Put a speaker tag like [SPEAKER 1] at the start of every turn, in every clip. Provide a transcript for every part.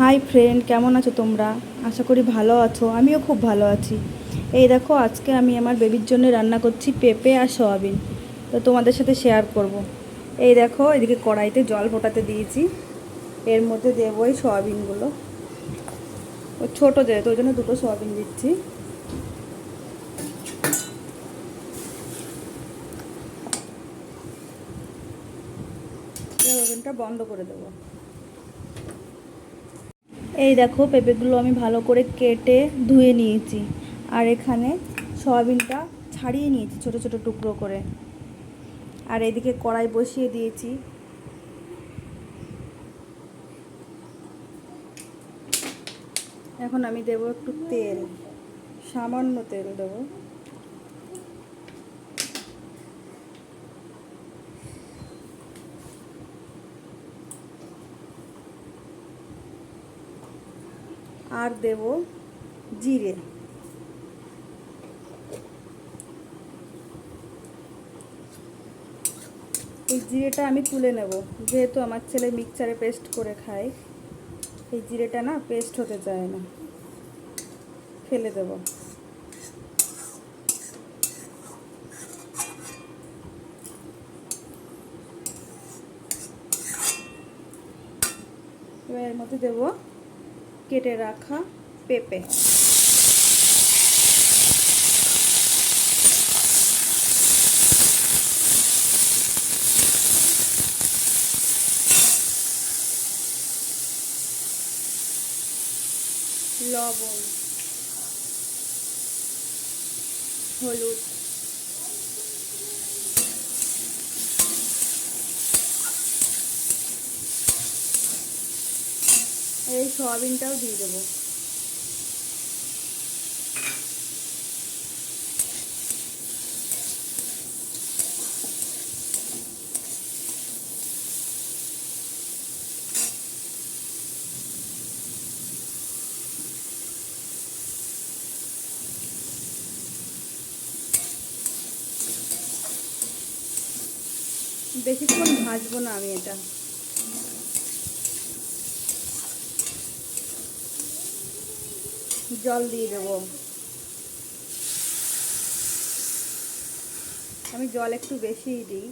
[SPEAKER 1] Hi friend কেমন আছো তোমরা? আশা করি ভালো আছো, আমিও খুব ভালো আছি। এই দেখো, আজকে আমি আমার বেবির জন্য রান্না করছি পেঁপে আর সয়াবিন। তো তোমাদের সাথে শেয়ার করব। এই দেখো, এদিকে কড়াইতে জল ফোটাতে দিয়েছি। এর মধ্যে দেবো এই সয়াবিনগুলো। ও ছোটো যেহেতু, ওই জন্য দুটো সয়াবিন দিচ্ছি। ওভেনটা বন্ধ করে দেবো। এই দেখো পেঁপেগুলো আমি ভালো করে কেটে ধুয়ে নিয়েছি। আর এখানে সয়াবিনটা ছাড়িয়ে নিয়েছি ছোট ছোট টুকরো করে। আর এদিকে কড়াই বসিয়ে দিয়েছি। এখন আমি দেব একটু তেল, সামান্য তেল দেব। আর দেব জিরে। এই জিরেটা আমি তুলে নেব, যেহেতু আমার ছেলে মিক্সচারে পেস্ট করে খায়। এই জিরেটা না পেস্ট হতে চায় না। ফেলে দেব। এবার এর মধ্যে দেব কেটে রাখা পেঁপে। লবণ হলুদ এই সয়াবিনটাও দিয়ে দেবো। বেশিক্ষণ ভাজবো না আমি এটা। জল দিয়ে দেবো। আমি জল একটু বেশিই দিই।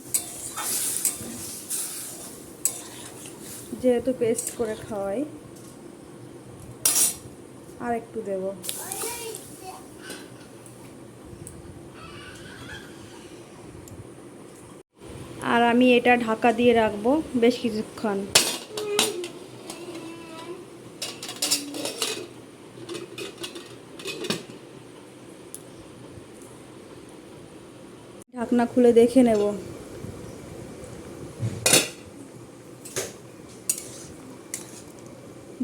[SPEAKER 1] যেহেতু পেস্ট করে খাওয়াই, আর একটু দেবো। আর আমি এটা ঢাকা দিয়ে রাখব বেশ কিছুক্ষণ। ঢাকনা খুলে দেখে নেব।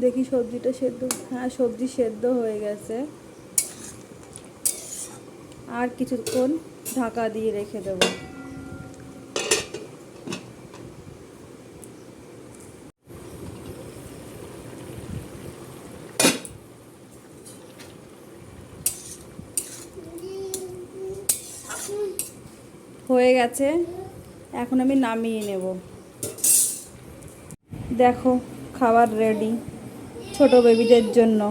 [SPEAKER 1] দেখি সবজিটা সেদ্ধ হ্যাঁ সবজি সেদ্ধ হয়ে গেছে। আর কিছুক্ষণ ঢাকা দিয়ে রেখে দেবো। হয়ে গেছে। এখন আমি নামিয়ে নেব। দেখো খাবার রেডি ছোট বেবিদের জন্য।